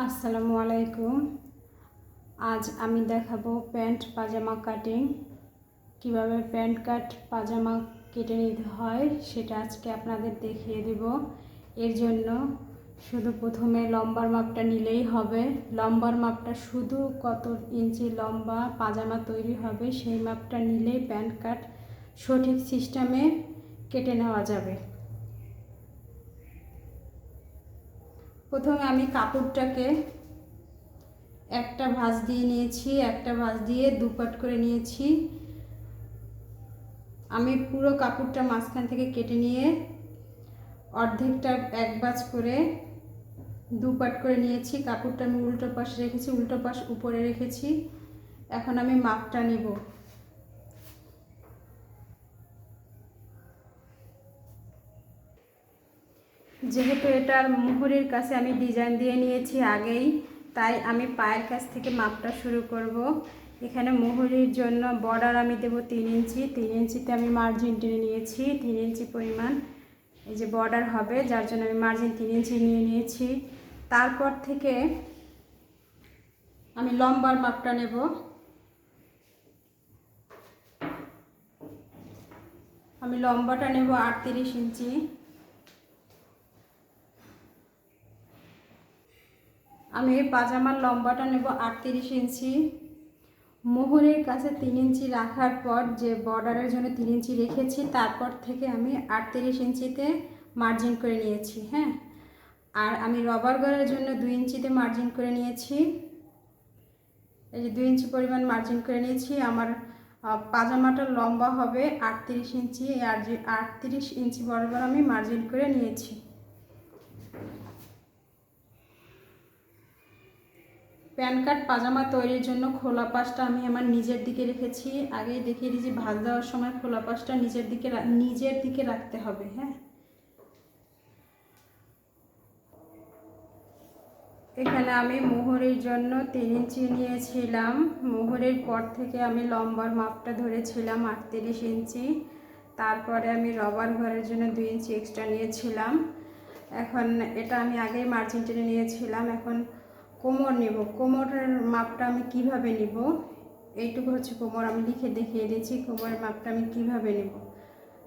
আসসালামু আলাইকুম। আজ আমি দেখাবো প্যান্ট পাজামা কাটিং। কীভাবে প্যান্ট কাট, পাজামা কেটে নিতে হয় সেটা আজকে আপনাদের দেখিয়ে দেব। এর জন্য শুধু প্রথমে লম্বার মাপটা নিলেই হবে। লম্বার মাপটা শুধু কত ইঞ্চি লম্বা পাজামা তৈরি হবে সেই মাপটা নিলেই প্যান্ট কাট সঠিক সিস্টেমে কেটে নেওয়া যাবে। প্রথমে আমি কাপড়টাকে একটা ভাঁজ দিয়ে নিয়েছি, একটা ভাঁজ দিয়ে দুপাট করে নিয়েছি। আমি পুরো কাপড়টা মাঝখান থেকে কেটে নিয়ে অর্ধেকটা এক বাজ করে দুপাট করে নিয়েছি। কাপড়টা আমি উল্টো পাশে রেখেছি, উল্টো পাশ উপরে রেখেছি। এখন আমি মাপটা নেব। যেহেতু এটার মুহুরির কাছে আমি ডিজাইন দিয়ে নিয়েছি আগেই, তাই আমি পায়ের কাছ থেকে মাপটা শুরু করব। এখানে মুহুরির জন্য বর্ডার আমি দেব তিন ইঞ্চি। তিন ইঞ্চিতে আমি মার্জিন টেনে নিয়েছি, তিন ইঞ্চি পরিমাণ। এই যে বর্ডার হবে, যার জন্য আমি মার্জিন তিন ইঞ্চি নিয়ে নিয়েছি। তারপর থেকে আমি লম্বার মাপটা নেব। আমি লম্বাটা নেব আটত্রিশ ইঞ্চি। আমি এই পাজামার লম্বাটা নেব আটত্রিশ ইঞ্চি। মোহরের কাছে তিন ইঞ্চি রাখার পর যে বর্ডারের জন্য তিন ইঞ্চি রেখেছি, তারপর থেকে আমি আটত্রিশ ইঞ্চিতে মার্জিন করে নিয়েছি হ্যাঁ? আর আমি রবার গড়ের জন্য দুই ইঞ্চিতে মার্জিন করে নিয়েছি। এই যে দুই ইঞ্চি পরিমাণ মার্জিন করে নিয়েছি। আমার পাজামাটার লম্বা হবে আটত্রিশ ইঞ্চি, আর আটত্রিশ ইঞ্চি বরাবর আমি মার্জিন করে নিয়েছি। প্যান কার্ড পাজামা তৈরির জন্য খোলা পাশটা আমি আমার নিজের দিকে রেখেছি। আগেই দেখিয়ে দিয়েছি, ভাজ দেওয়ার সময় খোলা পাশটা নিজের দিকে নিজের দিকে রাখতে হবে হ্যাঁ? এখানে আমি মোহরের জন্য তিন ইঞ্চি নিয়েছিলাম। মোহরের পর থেকে আমি লম্বার মাপটা ধরেছিলাম আটত্রিশ ইঞ্চি। তারপরে আমি রবার ঘরের জন্য দুই ইঞ্চি এক্সট্রা নিয়েছিলাম। এখন এটা আমি আগেই মার্জিন টেনে নিয়েছিলাম। এখন কোমর নেব। কোমরের মাপটা আমি কীভাবে নিব? এইটুকু হচ্ছে কোমর। আমি লিখে দেখিয়ে দিয়েছি কোমরের মাপটা আমি কীভাবে নেব।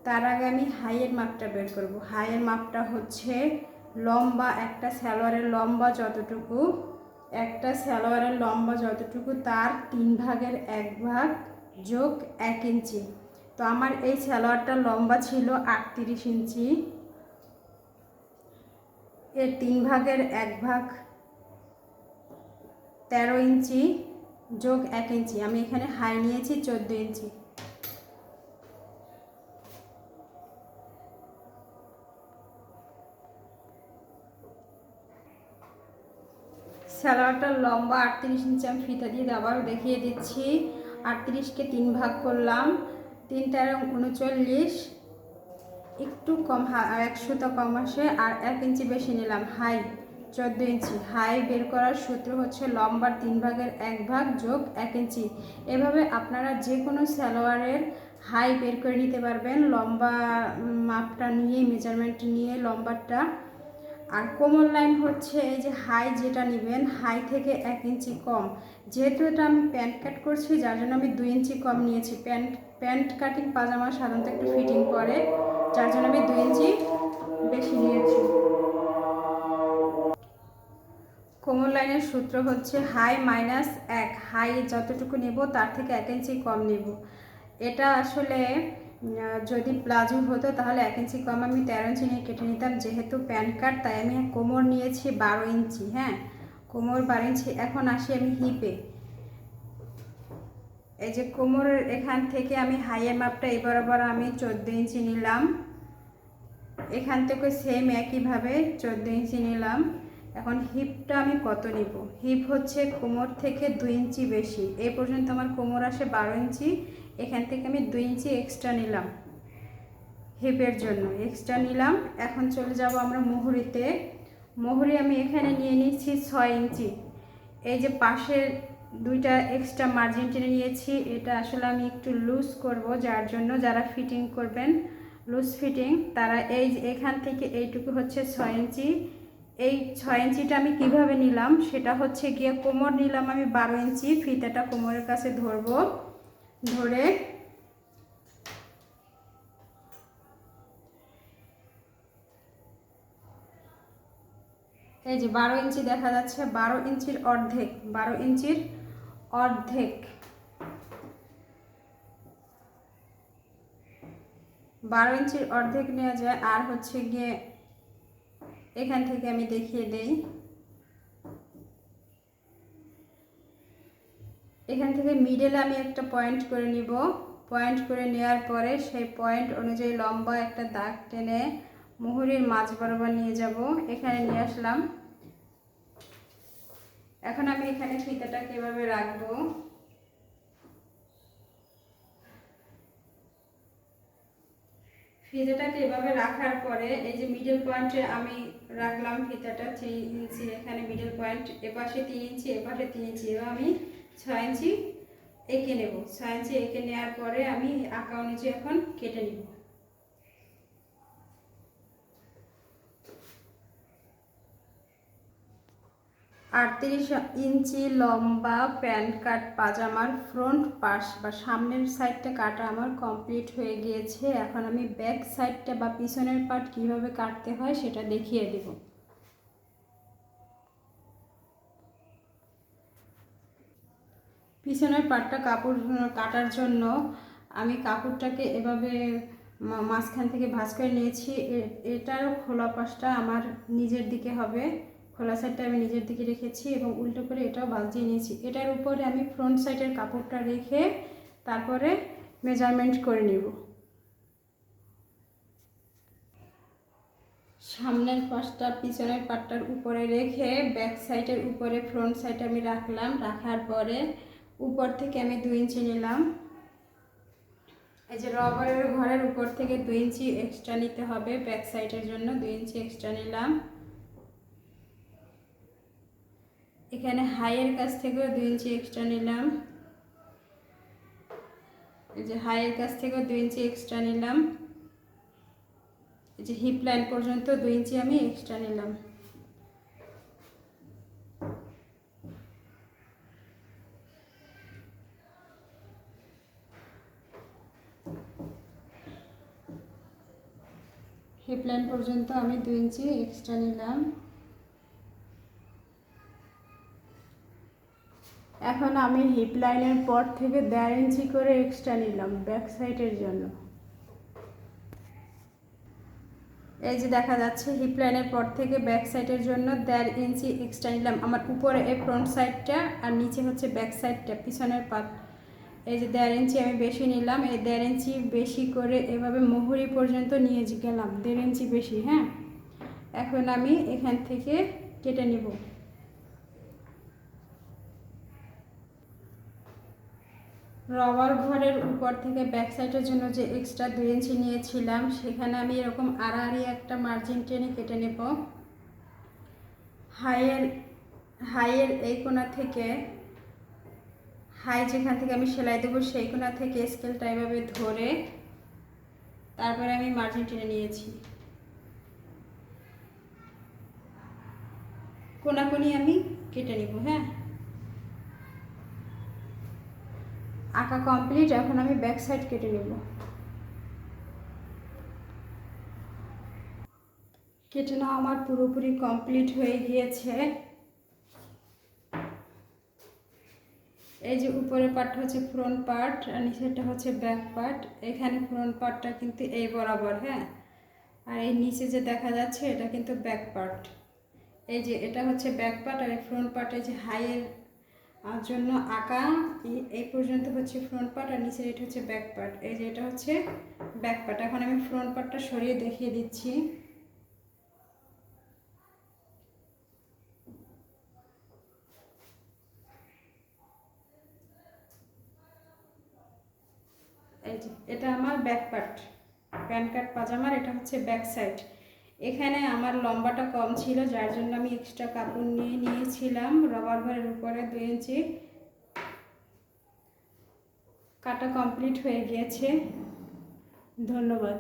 তার আগে আমি হাইয়ের মাপটা বের করব। হাইয়ের মাপটা হচ্ছে লম্বা একটা স্যালোয়ারের লম্বা যতটুকু, একটা স্যালোয়ারের লম্বা যতটুকু, তার তিন ভাগের এক ভাগ যোগ এক ইঞ্চি। তো আমার এই স্যালোয়ারটা লম্বা ছিল আটত্রিশ ইঞ্চি। এর তিন ভাগের এক ভাগ তেরো ইঞ্চি যোগ এক ইঞ্চি। আমি এখানে হাই নিয়েছি চোদ্দ ইঞ্চি। স্যালোয়ারটার লম্বা আটত্রিশ ইঞ্চি আমি ফিতা দিয়ে আবারও দেখিয়ে দিচ্ছি। আটত্রিশকে তিন ভাগ করলাম। তিন তেরো উনচল্লিশ। একটু কম একশোটা কম আসে। আর এক ইঞ্চি বেশি নিলাম। হাই। চোদ্দ ইঞ্চি। হাই বের করার সূত্র হচ্ছে লম্বার তিন ভাগের এক ভাগ যোগ এক ইঞ্চি। এভাবে আপনারা যে কোনো সালোয়ারের হাই বের করে নিতে পারবেন। লম্বা মাপটা নিয়ে মেজারমেন্ট নিয়ে লম্বারটা। আর কোমল লাইন হচ্ছে এই যে হাই যেটা নেবেন, হাই থেকে এক ইঞ্চি কম। যেহেতু এটা আমি প্যান্ট কাট করছি, যার জন্য আমি দুই ইঞ্চি কম নিয়েছি। প্যান্ট প্যান্ট কাটিং পাজামা সাধারণত একটু ফিটিং করে, যার জন্য আমি দুই ইঞ্চি বেশি নিয়েছি। কোমর লাইনের সূত্র হচ্ছে হাই মাইনাস এক। হাই যতটুকু নেব, তার থেকে এক ইঞ্চি কম নেব। এটা আসলে যদি প্লাজো হতো তাহলে এক ইঞ্চি কম আমি তেরো ইঞ্চি নিয়ে কেটে নিতাম। যেহেতু প্যান কার্ড, তাই আমি কোমর নিয়েছি বারো ইঞ্চি হ্যাঁ? কোমর বারো ইঞ্চি, এখন আসি আমি হিপে এই যে কোমরের এখান থেকে আমি হাইয়ের মাপটা এই বরাবর আমি চোদ্দ ইঞ্চি নিলাম। এখান থেকে সেম একইভাবে চোদ্দ ইঞ্চি নিলাম। এখন হিপটা আমি কত নিব? হিপ হচ্ছে কোমর থেকে দুই ইঞ্চি বেশি। এই পর্যন্ত আমার কোমর আসে বারো ইঞ্চি। এখান থেকে আমি দুই ইঞ্চি এক্সট্রা নিলাম হিপের জন্য। এক্সট্রা নিলাম। এখন চলে যাব আমরা মুহুরিতে। মুহুরি আমি এখানে নিয়ে নিচ্ছি ছয় ইঞ্চি। এই যে পাশের দুইটা এক্সট্রা মার্জিন টেনে নিয়েছি। এটা আসলে আমি একটু লুজ করব, যার জন্য যারা ফিটিং করবেন লুজ ফিটিং তারা এই এখান থেকে এইটুকু হচ্ছে ছয় ইঞ্চি। এই ছয় ইঞ্চিটা আমি কীভাবে নিলাম? সেটা হচ্ছে গিয়ে কোমর নিলাম আমি বারো ইঞ্চি, ফিতাটা কোমরের কাছে ধরবো। ধরে এই যে বারো ইঞ্চি দেখা যাচ্ছে, বারো ইঞ্চির অর্ধেক, বারো ইঞ্চির অর্ধেক। বারো ইঞ্চির অর্ধেক নেওয়া যায়, আর হচ্ছে গিয়ে এখান থেকে আমি দেখিয়ে দেই। এখান থেকে মিডলে আমি একটা পয়েন্ট করে নিব। পয়েন্ট করে নেওয়ার পরে সেই পয়েন্ট অনুযায়ী লম্বা একটা দাগ টেনে মুহুরির মাছ বরাবর নিয়ে যাব। এখানে নিয়ে আসলাম। এখন আমি এখানে ফিতাটা কীভাবে রাখব। ফিতাটাকে এভাবে রাখার পরে এই যে মিডল পয়েন্টে আমি রাখলাম ফিতাটা, থ্রি ইঞ্চি, এখানে মিডল পয়েন্ট এপাশে তিন ইঞ্চি, এপাশে তিন ইঞ্চি, এবার আমি ছয় ইঞ্চি এঁকে নেব। ছয় ইঞ্চি এঁকে নেওয়ার পরে আমি আঁকা অনুযায়ী এখন কেটে নেব। আটত্রিশ ইঞ্চি লম্বা প্যান্ট কাট পাজামার ফ্রন্ট পাশ বা সামনের সাইডটা কাটা আমার কমপ্লিট হয়ে গিয়েছে। এখন আমি ব্যাক সাইডটা বা পিছনের পার্ট কীভাবে কাটতে হয় সেটা দেখিয়ে দেব। পিছনের পার্টটা কাপড় কাটার জন্য আমি কাপড়টাকে এভাবে মাঝখান থেকে ভাঁজ করে নিয়েছি। এটারও খোলা পাশটা আমার নিজের দিকে হবে। খোলা সাইডটা আমি নিজের দিকে রেখেছি এবং উল্টো করে এটাও বাজিয়ে নিয়েছি। এটার উপরে আমি ফ্রন্ট সাইডের কাপড়টা রেখে তারপরে মেজারমেন্ট করে নিব। সামনের পাশটা, পিছনের পাটটার উপরে রেখে ব্যাক সাইডের উপরে ফ্রন্ট সাইড আমি রাখলাম। রাখার পরে উপর থেকে আমি দু ইঞ্চি নিলাম। এই যে রবারের ঘরের উপর থেকে দু ইঞ্চি এক্সট্রা নিতে হবে। ব্যাক সাইডের জন্য দু ইঞ্চি এক্সট্রা নিলাম। এখানে হাইয়ের কাছ থেকেও দুই ইঞ্চি এক্সট্রা নিলাম। এই যে হাইয়ের কাছ থেকেও দুই ইঞ্চি এক্সট্রা নিলাম। এই যে হিপ লাইন পর্যন্ত দুই ইঞ্চি আমি এক্সট্রা নিলাম। হিপ লাইন পর্যন্ত আমি দুই ইঞ্চি এক্সট্রা নিলাম। এখন আমি হিপ লাইনের পর থেকে দেড় ইঞ্চি করে এক্সট্রা নিলাম ব্যাক সাইডের জন্য। এই যে দেখা যাচ্ছে হিপ লাইনের পর থেকে ব্যাক সাইডের জন্য দেড় ইঞ্চি এক্সট্রা নিলাম। আমার উপরে এই ফ্রন্ট সাইডটা আর নিচে হচ্ছে ব্যাক সাইডটা পিছনের পাত এই যে দেড় ইঞ্চি আমি বেশি নিলাম, এই দেড় ইঞ্চি বেশি করে এভাবে মোহরি পর্যন্ত নিয়ে গেলাম, দেড় ইঞ্চি বেশি হ্যাঁ? এখন আমি এখান থেকে কেটে নিব। রবার ঘরের উপর থেকে ব্যাক সাইডের জন্য যে এক্সট্রা দুই ইঞ্চি নিয়েছিলাম, সেখানে আমি এরকম আড়াআড়ি একটা মার্জিন টেনে কেটে নেব। হাইয়ের হাইয়ের এই কোনা থেকে হাই যেখান থেকে আমি সেলাই দেবো, সেই কোনা থেকে স্কেলটা এভাবে ধরে তারপরে আমি মার্জিন টেনে নিয়েছি। কোনাকুনি আমি কেটে নেব হ্যাঁ? আঁকা কমপ্লিট এখন আমি ব্যাক সাইড কেটে নেব। কেটে নেওয়া আমার পুরোপুরি কমপ্লিট হয়ে গিয়েছে। এই যে উপরের পার্টটা হচ্ছে ফ্রন্ট পার্ট আর নিচেরটা হচ্ছে ব্যাক পার্ট এখানে ফ্রন্ট পার্টটা কিন্তু এই বরাবর হ্যাঁ? আর এই নিচে যে দেখা যাচ্ছে, এটা কিন্তু ব্যাক পার্ট এই যে এটা হচ্ছে ব্যাক পার্ট আর এই ফ্রন্ট পার্টে যে হাইয়ের জন্য আঁকা এই পর্যন্ত হচ্ছে ফ্রন্ট পার্ট আর নিচের এটা হচ্ছে ব্যাক পার্ট এই যে এটা হচ্ছে ব্যাক পার্ট এখন আমি ফ্রন্ট পার্টটা সরিয়ে দেখিয়ে দিচ্ছি। এই এটা আমার ব্যাক পার্ট প্যান্ট কার্ড পাজামার, এটা হচ্ছে ব্যাক সাইড এখানে আমার লম্বাটা কম ছিল, যার জন্য আমি এক্সট্রা কাপড় নিয়ে নিয়েছিলাম। রবার ঘরের উপরে দু ইঞ্চি কাটা কমপ্লিট হয়ে গিয়েছে। ধন্যবাদ।